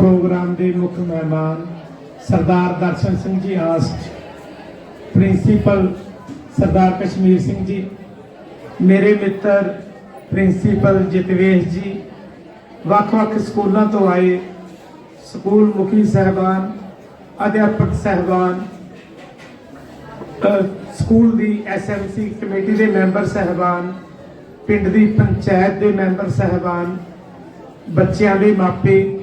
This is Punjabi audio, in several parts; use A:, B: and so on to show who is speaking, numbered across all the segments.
A: ਪ੍ਰੋਗਰਾਮ ਦੇ ਮੁੱਖ ਮਹਿਮਾਨ ਸਰਦਾਰ ਦਰਸ਼ਨ ਸਿੰਘ ਜੀ ਆਸਟ ਪ੍ਰਿੰਸੀਪਲ ਸਰਦਾਰ ਕਸ਼ਮੀਰ ਸਿੰਘ ਜੀ, ਮੇਰੇ ਮਿੱਤਰ ਪ੍ਰਿੰਸੀਪਲ ਜਿਤਵੇਸ਼ ਜੀ, ਵੱਖ-ਵੱਖ ਸਕੂਲਾਂ ਤੋਂ ਆਏ ਸਕੂਲ ਮੁਖੀ ਸਹਿਬਾਨ, ਅਧਿਆਪਕ ਸਹਿਬਾਨ ਸਕੂਲ ਦੀ ਐਸਐਮਸੀ ਕਮੇਟੀ ਦੇ ਮੈਂਬਰ ਸਹਿਬਾਨ, ਪਿੰਡ ਦੀ ਪੰਚਾਇਤ ਦੇ ਮੈਂਬਰ ਸਹਿਬਾਨ, ਬੱਚਿਆਂ ਦੇ ਮਾਪੇ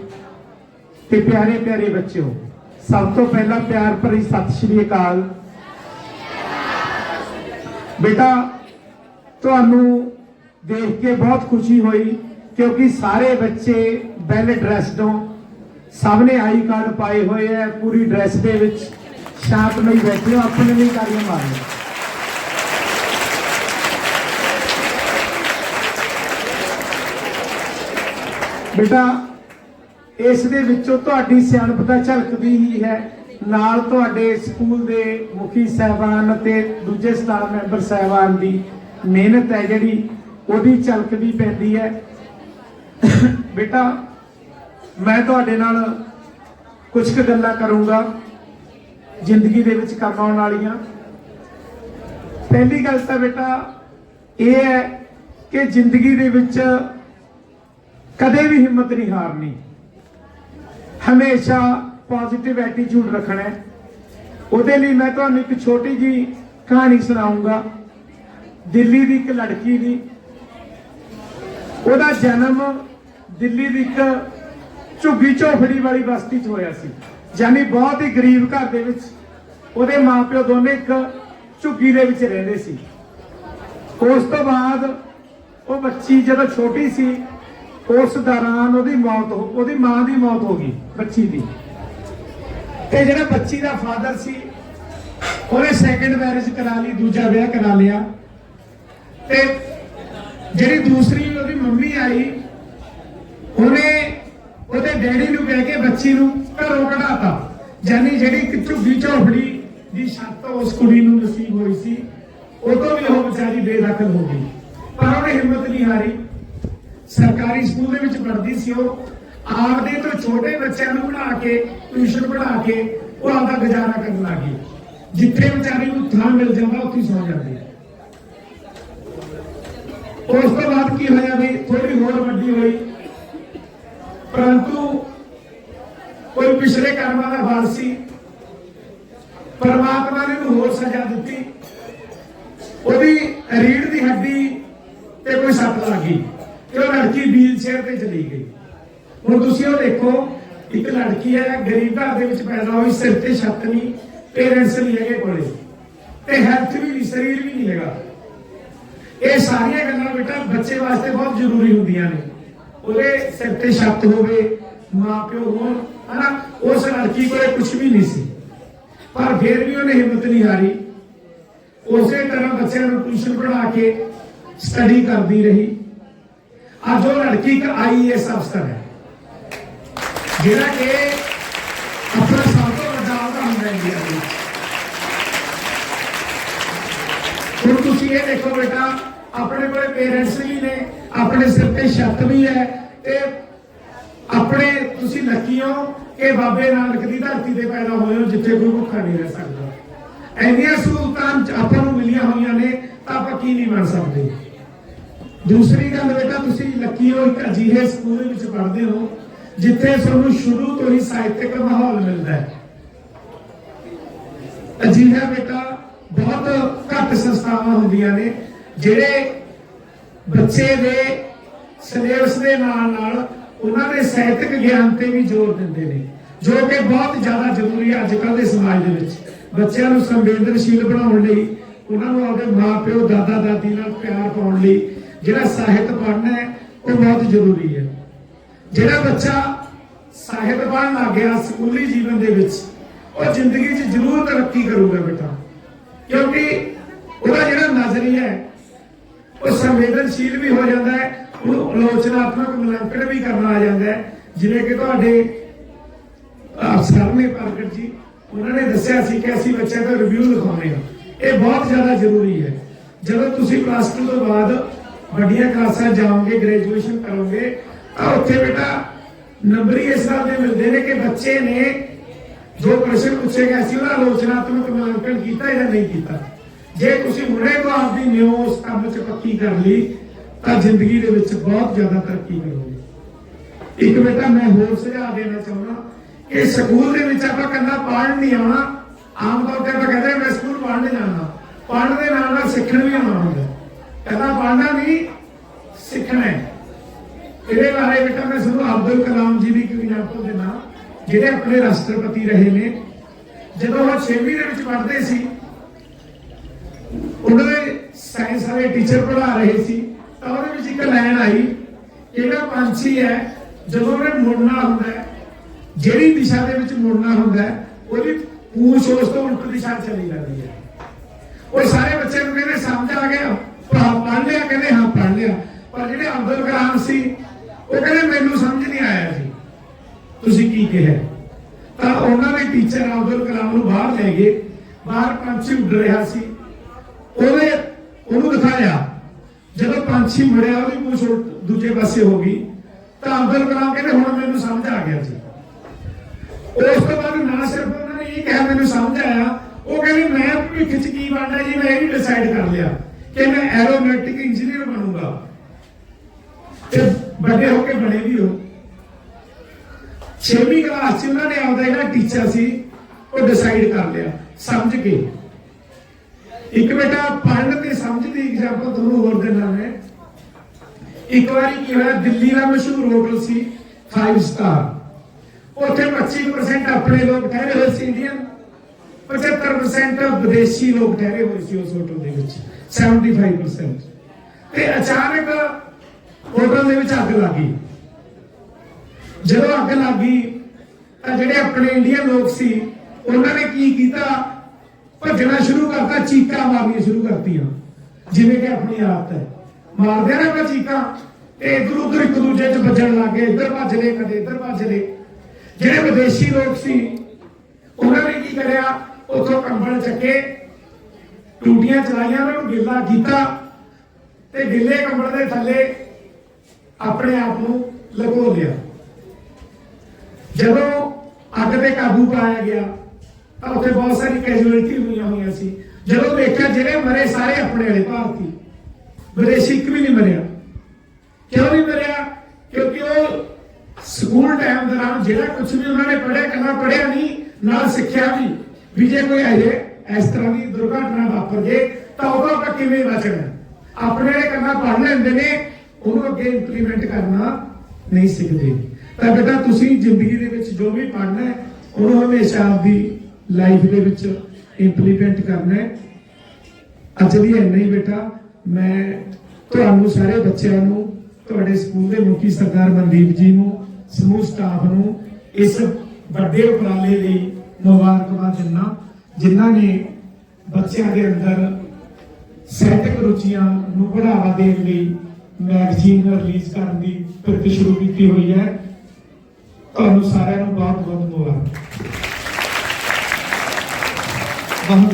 A: ਤੇ ਪਿਆਰੇ ਪਿਆਰੇ ਬੱਚਿਓ, ਸਭ ਤੋਂ ਪਹਿਲਾਂ ਪਿਆਰ ਭਰੀ ਸਤਿ ਸ਼੍ਰੀ ਅਕਾਲ। ਬੇਟਾ, ਤੁਹਾਨੂੰ ਦੇਖ ਕੇ ਬਹੁਤ ਖੁਸ਼ੀ ਹੋਈ, ਕਿਉਂਕਿ ਸਾਰੇ ਬੱਚੇ ਵੈਲ ਡਰੈਸਡ ਹੋ। ਸਭ ਨੇ ਆਈ ਕਾਰਡ ਪਾਏ ਹੋਏ ਹੈ ਪੂਰੀ ਡਰੈਸ ਦੇ ਵਿੱਚ। ਸ਼ਾਂਤਮਈ ਬੈਠੇ ਹੋ, ਆਪਣੇ ਲਈ ਤਾੜੀਆਂ ਮਾਰੋ ਬੇਟਾ ਇਸ ਦੇ ਵਿੱਚੋਂ ਤੁਹਾਡੀ ਸਿਆਣਪ ਤਾਂ ਝਲਕਦੀ ਹੀ ਹੈ। ਨਾਲ ਤੁਹਾਡੇ ਸਕੂਲ ਦੇ ਮੁਖੀ ਸਹਿਬਾਨ ਅਤੇ ਦੂਜੇ ਸਟਾਫ ਮੈਂਬਰ ਸਹਿਬਾਨ ਦੀ ਮਿਹਨਤ ਹੈ ਜਿਹੜੀ, ਉਹਦੀ ਝਲਕਦੀ ਪੈਂਦੀ ਹੈ। ਬੇਟਾ, ਮੈਂ ਤੁਹਾਡੇ ਨਾਲ ਕੁਝ ਕੁ ਗੱਲਾਂ ਕਰੂੰਗਾ, ਜ਼ਿੰਦਗੀ ਦੇ ਵਿੱਚ ਕੰਮ ਆਉਣ ਵਾਲੀਆਂ। ਪਹਿਲੀ ਗੱਲ ਤਾਂ ਬੇਟਾ, ਇਹ ਹੈ ਕਿ ਜ਼ਿੰਦਗੀ ਦੇ ਵਿੱਚ ਕਦੇ ਵੀ ਹਿੰਮਤ ਨਹੀਂ ਹਾਰਨੀ। ਹਮੇਸ਼ਾ ਪੋਜ਼ਿਟਿਵ ਐਟੀਟਿਊਡ ਰੱਖਣਾ ਹੈ। ਉਹਦੇ ਲਈ ਮੈਂ ਤੁਹਾਨੂੰ ਇੱਕ ਛੋਟੀ ਜੀ ਕਹਾਣੀ ਸੁਣਾਉਂਗਾ। ਦਿੱਲੀ ਦੀ ਇੱਕ ਲੜਕੀ ਦੀ। ਉਹਦਾ ਜਨਮ ਦਿੱਲੀ ਦੀ ਇੱਕ ਝੁੱਗੀ ਝੋਫੜੀ ਵਾਲੀ ਬਸਤੀ 'ਚ ਹੋਇਆ ਸੀ। ਯਾਨੀ ਬਹੁਤ ਹੀ ਗਰੀਬ ਘਰ ਦੇ ਵਿੱਚ ਉਹਦੇ ਮਾਪਿਓ ਦੋਨੇ ਇੱਕ ਝੁੱਗੀ ਦੇ ਵਿੱਚ ਰਹਿੰਦੇ ਸੀ। ਉਸ ਤੋਂ ਬਾਅਦ ਉਹ ਬੱਚੀ ਜਦੋਂ ਛੋਟੀ ਸੀ ਉਸ ਦੌਰਾਨ ਉਹਦੀ ਮੌਤ ਹੋ ਉਹਦੀ ਮਾਂ ਦੀ ਮੌਤ ਹੋ ਗਈ, ਬੱਚੀ ਦੀ। ਤੇ ਜਿਹੜਾ ਬੱਚੀ ਦਾ ਫਾਦਰ ਸੀ, ਉਹਨੇ ਸੈਕੰਡ ਮੈਰਿਜ ਕਰਾ ਲਈ, ਦੂਜਾ ਵਿਆਹ ਕਰਾ ਲਿਆ। ਤੇ ਜਿਹੜੀ ਦੂਸਰੀ ਉਹਦੀ ਮੰਮੀ ਆਈ, ਉਹਨੇ ਉਹਦੇ ਡੈਡੀ ਨੂੰ ਕਹਿ ਕੇ ਬੱਚੀ ਨੂੰ ਘਰੋਂ ਕਢਾਤਾ। ਯਾਨੀ ਜਿਹੜੀ ਇੱਕ ਝੁੱਗੀ ਝੋਪੜੀ ਦੀ ਛੱਤ ਉਸ ਕੁੜੀ ਨੂੰ ਨਸੀਬ ਹੋਈ ਸੀ, ਉਹ ਵੀ ਉਹ ਵਿਚਾਰੀ ਬੇਦਖਲ ਹੋ ਗਈ। ਪਰ ਉਹਨੇ ਹਿੰਮਤ ਨਹੀਂ ਹਾਰੀ। ਸਰਕਾਰੀ ਸਕੂਲ ਦੇ ਵਿੱਚ ਪੜ੍ਹਦੀ ਸੀ ਉਹ। ਆਪਦੇ ਤੋਂ ਛੋਟੇ ਬੱਚਿਆਂ ਨੂੰ ਪੜ੍ਹਾ ਕੇ, ਟਿਊਸ਼ਨ ਪੜ੍ਹਾ ਕੇ, ਉਹ ਆਪਦਾ ਗੁਜ਼ਾਰਾ ਕਰਨ ਲੱਗੀ ਜਿੱਥੇ ਵਿਚਾਰੀ ਨੂੰ ਥਾਂ ਮਿਲ ਜਾਂਦਾ, ਉੱਥੇ ਸੌ ਜਾਂਦੀ ਹੈ। ਉਸ ਤੋਂ ਬਾਅਦ ਕੀ ਹੋਇਆ ਵੀ ਥੋੜੀ ਹੋਰ ਵੱਡੀ ਹੋਈ। ਪਰੰਤੂ ਕੋਈ ਪਿਛਲੇ ਕਰਮਾਂ ਦਾ ਫਲ ਸੀ ਪਰਮਾਤਮਾ ਨੇ ਉਹਨੂੰ ਹੋਰ ਸਜ਼ਾ ਦਿੱਤੀ ਉਹਦੀ ਰੀੜ ਦੀ ਹੱਡੀ ਤੇ ਕੋਈ ਸੱਟ ਲੱਗ ਗਈ ਤੇ ਉਹ ਲੜਕੀ ਵੀਲ ਚੇਅਰ ਤੇ ਚਲੀ ਗਈ। ਹੁਣ ਤੁਸੀਂ ਉਹ ਦੇਖੋ, ਇੱਕ ਲੜਕੀ ਹੈ, ਗਰੀਬ ਘਰ ਦੇ ਵਿੱਚ ਪੈਦਾ ਹੋਈ, ਸਿਰ ਤੇ ਛੱਤ ਨਹੀਂ ਪੇਰੈਂਟਸ ਨਹੀਂ ਹੈਗੇ ਕੋਲੇ। ਤੇ ਹੈਲਥ ਵੀ ਨਹੀਂ, ਸਰੀਰ ਵੀ ਨਹੀਂ ਹੈਗਾ। ਇਹ ਸਾਰੀਆਂ ਗੱਲਾਂ ਬੇਟਾ ਬੱਚੇ ਵਾਸਤੇ ਬਹੁਤ ਜ਼ਰੂਰੀ ਹੁੰਦੀਆਂ ਨੇ। ਉਹਦੇ ਸਿਰ ਤੇ ਛੱਤ ਹੋਵੇ, ਮਾਪਿਓ ਹੋਣ, ਹਨਾ? ਉਸ ਲੜਕੀ ਕੋਲੇ ਕੁਝ ਵੀ ਨਹੀਂ ਸੀ। ਪਰ ਫਿਰ ਵੀ ਉਹਨੇ ਹਿੰਮਤ ਨਹੀਂ ਹਾਰੀ। ਉਸੇ ਤਰ੍ਹਾਂ ਬੱਚਿਆਂ ਨੂੰ ਟਿਊਸ਼ਨ ਪੜ੍ਹਾ ਕੇ ਸਟੱਡੀ ਕਰਦੀ ਰਹੀ। ਅੱਜ ਉਹ ਲੜਕੀ, ਇੱਕ ਆਈਐਸ ਅਫਸਰ ਹੈ। ਜਿਹੜਾ ਕਿ ਆਪਣਾ ਸਭ ਤੋਂ ਵੱਡਾ ਅਹੁਦਾ ਹੁੰਦਾ ਇੰਡੀਆ ਦੇ ਹੁਣ ਤੁਸੀਂ ਇਹ ਦੇਖੋ ਬੇਟਾ, ਆਪਣੇ ਕੋਲੇ ਪੇਰੈਂਟਸ ਵੀ ਨੇ, ਆਪਣੇ ਸਿਰ ਤੇ ਛੱਤ ਵੀ ਹੈ ਤੇ ਆਪਣੇ ਤੁਸੀਂ ਲੱਕੀ ਹੋ ਕਿ ਬਾਬੇ ਨਾਨਕ ਦੀ ਧਰਤੀ ਤੇ ਪੈਦਾ ਹੋਏ ਹੋ ਜਿੱਥੇ ਕੋਈ ਭੁੱਖਾ ਨਹੀਂ ਰਹਿ ਸਕਦਾ। ਐਨੀਆਂ ਸਹੂਲਤਾਂ ਆਪਾਂ ਨੂੰ ਮਿਲੀਆਂ ਹੋਈਆਂ ਨੇ ਤਾਂ ਆਪਾਂ ਕੀ ਨਹੀਂ ਬਣ ਸਕਦੇ। ਦੂਸਰੀ ਗੱਲ ਬੇਟਾ ਤੁਸੀਂ ਲੱਕੀ ਹੋ, ਇੱਕ ਅਜਿਹੇ ਸਕੂਲ ਵਿੱਚ ਪੜ੍ਹਦੇ ਹੋ, ਜਿੱਥੇ ਤੁਹਾਨੂੰ ਸ਼ੁਰੂ ਤੋਂ ਹੀ ਸਾਹਿਤਕ ਮਾਹੌਲ ਮਿਲਦਾ ਹੈ। ਅਜਿਹਾ ਬੇਟਾ ਬਹੁਤ ਘੱਟ ਸੰਸਥਾਵਾਂ ਹੁੰਦੀਆਂ ਨੇ, ਜਿਹੜੇ ਬੱਚੇ ਦੇ ਸਿਲੇਬਸ ਦੇ ਨਾਲ ਨਾਲ ਉਹਨਾਂ ਦੇ ਸਾਹਿਤਕ ਗਿਆਨ ਤੇ ਵੀ ਜ਼ੋਰ ਦਿੰਦੇ ਨੇ, ਜੋ ਕਿ ਬਹੁਤ ਜ਼ਿਆਦਾ ਜ਼ਰੂਰੀ ਹੈ ਅੱਜ ਕੱਲ੍ਹ ਦੇ ਸਮਾਜ ਦੇ ਵਿੱਚ। ਬੱਚਿਆਂ ਨੂੰ ਸੰਵੇਦਨਸ਼ੀਲ ਬਣਾਉਣ ਲਈ, ਉਹਨਾਂ ਨੂੰ ਆਪਣੇ ਮਾਪਿਓ ਦਾਦਾ ਦਾਦੀ ਨਾਲ ਪਿਆਰ ਪਾਉਣ ਲਈ ਜਿਹੜਾ ਸਾਹਿਤ ਪੜ੍ਹਨਾ ਹੈ ਉਹ ਬਹੁਤ ਜ਼ਰੂਰੀ ਹੈ। ਜਿਹੜਾ ਬੱਚਾ ਸਾਹਿਤ ਪੜ੍ਹਨ ਲੱਗ ਗਿਆ ਸਕੂਲੀ ਜੀਵਨ ਦੇ ਵਿੱਚ, ਉਹ ਜ਼ਿੰਦਗੀ 'ਚ ਜ਼ਰੂਰ ਤਰੱਕੀ ਕਰੂਗਾ ਬੇਟਾ। ਕਿਉਂਕਿ ਉਹਦਾ ਜਿਹੜਾ ਨਜ਼ਰੀਆ ਹੈ, ਉਹ ਸੰਵੇਦਨਸ਼ੀਲ ਵੀ ਹੋ ਜਾਂਦਾ ਹੈ, ਉਹਨੂੰ ਆਲੋਚਨਾਤਮਕ ਮੁਲਾਂਕਣ ਵੀ ਕਰਨਾ ਆ ਜਾਂਦਾ ਹੈ। ਜਿਵੇਂ ਕਿ ਤੁਹਾਡੇ ਅਫਸਰ ਨੇ ਪ੍ਰਗਟ ਜੀ, ਉਹਨਾਂ ਨੇ ਦੱਸਿਆ ਸੀ ਕਿ ਅਸੀਂ ਬੱਚਿਆਂ ਦਾ ਰਿਵਿਊ ਲਿਖਾਉਣੇ ਆ। ਇਹ ਬਹੁਤ ਜ਼ਿਆਦਾ ਜ਼ਰੂਰੀ ਹੈ। ਜਦੋਂ ਤੁਸੀਂ ਪਲੱਸ 2 ਤੋਂ ਬਾਅਦ ਵੱਡੀਆਂ ਕਲਾਸਾਂ ਜਾਓਗੇ ਗ੍ਰੈਜੂਏਸ਼ਨ ਕਰੋਗੇ। ਤਾਂ ਉੱਥੇ ਬੇਟਾ ਨੰਬਰ ਹੀ ਇਸ ਗੱਲ ਦੇ ਮਿਲਦੇ ਨੇ ਕਿ ਬੱਚੇ ਨੇ ਜੋ ਪ੍ਰਸ਼ਨ ਪੁੱਛੇ ਗਏ ਸੀ, ਉਹਦਾ ਆਲੋਚਨਾਤਮਕ ਮੁਲਾਂਕਣ ਕੀਤਾ ਜਾਂ ਨਹੀਂ ਕੀਤਾ। ਜੇ ਤੁਸੀਂ ਹੁਣੇ ਤੋਂ ਆਪਦੀ ਨਿਉ ਉਸ ਕੰਮ 'ਚ ਪੱਕੀ ਕਰ ਲਈ, ਤਾਂ ਜ਼ਿੰਦਗੀ ਦੇ ਵਿੱਚ ਬਹੁਤ ਜ਼ਿਆਦਾ ਤਰੱਕੀ ਕਰੋਗੇ ਇੱਕ ਬੇਟਾ ਮੈਂ ਹੋਰ ਸੁਝਾਅ ਦੇਣਾ ਚਾਹੁੰਦਾ ਕਿ ਸਕੂਲ ਦੇ ਵਿੱਚ ਆਪਾਂ ਕੰਨਾ ਪੜ੍ਹਨ ਨਹੀਂ ਆਉਣਾ। ਆਮ ਤੌਰ ਤੇ ਆਪਾਂ ਕਹਿੰਦੇ ਮੈਂ ਸਕੂਲ ਪੜ੍ਹਨ ਨਹੀਂ ਜਾਣਾ ਪੜ੍ਹਨ ਦੇ ਨਾਲ ਨਾਲ ਸਿੱਖਣ ਵੀ ਆਉਣਾ ਹੁੰਦਾ। ਕਹਿੰਦਾ ਪੜ੍ਹਨਾ ਨਹੀਂ ਸਿੱਖਣਾ ਇਹਦੇ ਬਾਰੇ ਬੇਟਾ ਮੈਂ ਤੁਹਾਨੂੰ ਅਬਦੁਲ ਕਲਾਮ ਜੀ ਦੀ ਇੱਕ ਐਗਜ਼ਾਮਪਲ ਦੇਣਾ ਜਿਹੜੇ ਆਪਣੇ ਰਾਸ਼ਟਰਪਤੀ ਰਹੇ ਨੇ, ਜਦੋਂ ਉਹ 6ਵੀਂ ਦੇ ਵਿੱਚ ਪੜ੍ਹਦੇ ਸੀ, ਉਹਨਾਂ ਦੇ ਸਾਇੰਸ ਵਾਲੇ ਟੀਚਰ ਪੜ੍ਹਾ ਰਹੇ ਸੀ, ਤਾਂ ਉਹਦੇ ਵਿੱਚ ਇੱਕ ਲਾਈਨ ਆਈ ਇਹਦਾ ਪੰਛੀ ਹੈ, ਜਦੋਂ ਉਹਨੇ ਮੁੜਨਾ ਹੁੰਦਾ ਹੈ, ਜਿਹੜੀ ਦਿਸ਼ਾ ਦੇ ਵਿੱਚ ਮੁੜਨਾ ਹੁੰਦਾ ਹੈ, ਉਹਦੀ ਪੂਛ ਉਸ ਤੋਂ ਉਲਟ ਦਿਸ਼ਾ ਚਲੀ ਜਾਂਦੀ ਹੈ। ਉਹ ਸਾਰੇ ਬੱਚੇ ਨੂੰ ਕਹਿੰਦੇ, ਸਮਝ ਆ ਗਿਆ। ਪੜ੍ਹ ਪੜ੍ਹ ਲਿਆ, ਕਹਿੰਦੇ ਹਾਂ, ਪੜ੍ਹ ਲਿਆ। ਪਰ ਜਿਹੜੇ ਅਬਦੁਲ ਕਲਾਮ ਸੀ, ਉਹ ਕਹਿੰਦੇ, ਮੈਨੂੰ ਸਮਝ ਨਹੀਂ ਆਇਆ ਜੀ। ਤੁਸੀਂ ਕੀ ਕਿਹਾ? ਤਾਂ ਉਹਨਾਂ ਦੇ ਟੀਚਰ ਅਬਦੁਲ ਕਲਾਮ ਨੂੰ ਬਾਹਰ ਲੈ ਗਏ। ਬਾਹਰ ਪੰਛੀ ਉੱਡ ਰਿਹਾ ਸੀ। ਉਹਨੇ ਉਹਨੂੰ ਦਿਖਾਇਆ। ਜਦੋਂ ਪੰਛੀ ਮੁੜਿਆ ਉਹਦੀ ਪੂਛ ਦੂਜੇ ਪਾਸੇ ਹੋ ਗਈ। ਤਾਂ ਅਬਦੁਲ ਕਲਾਮ ਕਹਿੰਦੇ, ਹੁਣ ਮੈਨੂੰ ਸਮਝ ਆ ਗਿਆ ਜੀ। ਉਸ ਤੋਂ ਬਾਅਦ ਨਾ ਸਿਰਫ ਉਹਨਾਂ ਨੇ ਇਹ ਕਿਹਾ, ਮੈਨੂੰ ਸਮਝ ਆਇਆ। ਉਹ ਕਹਿੰਦੇ, ਮੈਂ ਭਵਿੱਖ ਚ ਕੀ ਬਣਨਾ ਜੀ? ਮੈਂ ਇਹ ਵੀ ਡਿਸਾਈਡ ਕਰ ਲਿਆ। ਕਿ ਮੈਂ ਐਰੋਨੌਟਿਕ ਇੰਜੀਨੀਅਰ ਬਣੂੰਗਾ। ਤੇ ਵੱਡੇ ਹੋ ਕੇ ਬਣੇ ਵੀ ਹੋ। ਛੇਵੀਂ ਕਲਾਸ 'ਚ ਉਹਨਾਂ ਨੇ ਆਪਦਾ ਜਿਹੜਾ ਟੀਚਰ ਸੀ, ਉਹ ਡਿਸਾਈਡ ਕਰ ਲਿਆ। ਸਮਝ ਕੇ ਇੱਕ ਬੇਟਾ ਪੜ੍ਹਨ ਤੇ ਸਮਝ ਦੀ ਐਗਜ਼ਾਮਪਲ ਤੁਹਾਨੂੰ ਹੋਰ ਦੇਣਾ ਮੈਂ। ਇੱਕ ਵਾਰੀ ਕੀ ਹੋਇਆ, ਦਿੱਲੀ ਦਾ ਮਸ਼ਹੂਰ ਹੋਟਲ ਸੀ 5 ਸਟਾਰ ਉੱਥੇ 25% ਆਪਣੇ ਲੋਕ ਠਹਿਰੇ ਹੋਏ ਸੀ ਇੰਡੀਅਨ 75% ਵਿਦੇਸ਼ੀ ਲੋਕ ਠਹਿਰੇ ਹੋਏ ਸੀ ਉਸ ਹੋਟਲ ਦੇ ਵਿੱਚ। 75% ਤੇ ਅਚਾਨਕ ਹੋਟਲ ਦੇ ਵਿੱਚ ਅੱਗ ਲੱਗ ਗਈ। ਜਦੋਂ ਅੱਗ ਲੱਗੀ ਤਾਂ ਜਿਹੜੇ ਆਪਣੇ ਇੰਡੀਅਨ ਲੋਕ ਸੀ, ਉਹਨਾਂ ਨੇ ਕੀ ਕੀਤਾ? ਭੱਜਣਾ ਸ਼ੁਰੂ ਕਰਤਾ, ਚੀਕਾਂ ਮਾਰਨੀਆਂ ਸ਼ੁਰੂ ਕਰਤੀਆਂ। ਜਿਵੇਂ ਕਿ ਆਪਣੀ ਆਦਤ ਹੈ। ਮਾਰਦੇ ਆ ਨਾ ਆਪਾਂ ਚੀਕਾਂ ਤੇ ਇਧਰ ਉਧਰ ਇੱਕ ਦੂਜੇ 'ਚ ਵੱਜਣ ਲੱਗ ਗਏ। ਇੱਧਰ ਭੱਜ ਲਏ, ਕਦੇ ਇੱਧਰ ਭੱਜ ਲਏ। ਜਿਹੜੇ ਵਿਦੇਸ਼ੀ ਲੋਕ ਸੀ, ਉਹਨਾਂ ਨੇ ਕੀ ਕਰਿਆ? ਉਥੋਂ ਕੰਬਲ ਚੱਕੇ ਟੂਟੀਆਂ ਚਲਾਈਆਂ, ਉਹਨਾਂ ਨੂੰ ਗਿੱਲਾ ਕੀਤਾ ਤੇ ਗਿੱਲੇ ਕੰਬਲ ਦੇ ਥੱਲੇ ਆਪਣੇ ਆਪ ਨੂੰ ਲਗੋ ਲਿਆ। ਜਦੋਂ ਅੱਗ ਤੇ ਕਾਬੂ ਪਾਇਆ ਗਿਆ, ਤਾਂ ਉੱਥੇ ਬਹੁਤ ਸਾਰੀ ਕੈਜੂਅਲਟੀ ਹੋਈਆਂ ਹੋਈਆਂ ਸੀ। ਜਦੋਂ ਦੇਖਿਆ ਜਿਹੜੇ ਮਰੇ, ਸਾਰੇ ਆਪਣੇ ਵਾਲੇ ਭਾਰਤੀ। ਵਿਦੇਸ਼ੀ ਇੱਕ ਵੀ ਨਹੀਂ ਮਰਿਆ। ਕਿਉਂ ਨਹੀਂ ਮਰਿਆ? ਕਿਉਂਕਿ ਉਹ ਸਕੂਲ ਟਾਈਮ ਦੌਰਾਨ ਜਿਹੜਾ ਕੁਝ ਵੀ ਉਹਨਾਂ ਨੇ ਪੜ੍ਹਿਆ ਕਰਨਾ ਪੜ੍ਹਿਆ ਨਹੀਂ, ਨਾਲ ਸਿੱਖਿਆ ਵੀ ਵੀ ਜੇ ਕੋਈ ਅਜੇ ਇਸ ਤਰ੍ਹਾਂ ਦੀ ਦੁਰਘਟਨਾ ਵਾਪਰ ਜੇ, ਤਾਂ ਉਹਦਾ ਆਪਾਂ ਕਿਵੇਂ ਬਚਣਾ ਆਪਣੇ ਵਾਲੇ ਕਰਨਾ ਪੜ੍ਹ ਲੈਂਦੇ ਨੇ, ਉਹਨੂੰ ਅੱਗੇ ਇੰਪਲੀਮੈਂਟ ਕਰਨਾ ਨਹੀਂ ਸਿੱਖਦੇ। ਤਾਂ ਬੇਟਾ ਤੁਸੀਂ ਜ਼ਿੰਦਗੀ ਦੇ ਵਿੱਚ ਜੋ ਵੀ ਪੜ੍ਹਨਾ ਹੈ, ਉਹਨੂੰ ਹਮੇਸ਼ਾ ਆਪਦੀ ਲਾਈਫ ਦੇ ਵਿੱਚ ਇੰਪਲੀਮੈਂਟ ਕਰਨਾ ਹੈ। ਅੱਜ ਲਈ ਇੰਨਾ ਹੀ ਬੇਟਾ, ਮੈਂ ਤੁਹਾਨੂੰ ਸਾਰੇ ਬੱਚਿਆਂ ਨੂੰ, ਤੁਹਾਡੇ ਸਕੂਲ ਦੇ ਮੁਖੀ ਸਰਦਾਰ ਮਨਦੀਪ ਜੀ ਨੂੰ, ਸਮੂਹ ਸਟਾਫ ਨੂੰ, ਇਸ ਵੱਡੇ ਉਪਰਾਲੇ ਲਈ ਮੁਬਾਰਕਬਾਦ ਦਿੰਦਾ। ਜਿਨ੍ਹਾਂ ਨੇ ਬੱਚਿਆਂ ਦੇ ਅੰਦਰ ਸਾਹਿਤਕ ਰੁਚੀਆਂ ਨੂੰ ਵਧਾਵਾ ਦੇਣ ਲਈ ਮੈਗਜ਼ੀਨ ਰਿਲੀਜ਼ ਕਰਨ ਦੀ ਪ੍ਰਕਿਰਿਆ ਸ਼ੁਰੂ ਕੀਤੀ ਹੋਈ ਹੈ। ਤੁਹਾਨੂੰ ਸਾਰਿਆਂ ਨੂੰ ਬਹੁਤ ਬਹੁਤ ਮੁਬਾਰਕ।
B: ਬਹੁਤ